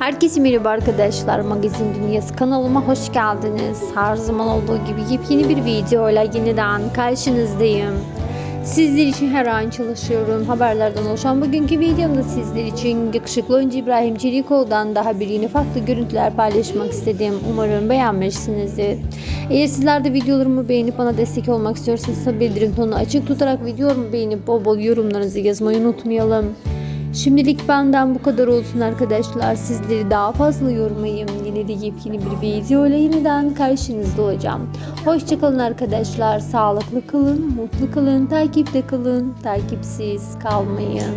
Herkese merhaba arkadaşlar. Magazin Dünyası kanalıma hoş geldiniz. Her zaman olduğu gibi yepyeni bir videoyla yeniden karşınızdayım. Sizler için her an çalışıyorum. Haberlerden oluşan bugünkü videomda sizler için yakışıklı oyuncu İbrahim Çelikoğlu'dan daha bir yeni farklı görüntüler paylaşmak istedim. Umarım beğenmişsinizdir. Eğer sizler de videolarımı beğenip bana destek olmak istiyorsanız bildirim tonunu açık tutarak videolarımı beğenip bol bol yorumlarınızı yazmayı unutmayalım. Şimdilik benden bu kadar olsun arkadaşlar. Sizleri daha fazla yormayayım. Yine de yepyeni bir video ile yeniden karşınızda olacağım. Hoşçakalın arkadaşlar. Sağlıklı kalın, mutlu kalın, takipte kalın, takipsiz kalmayın.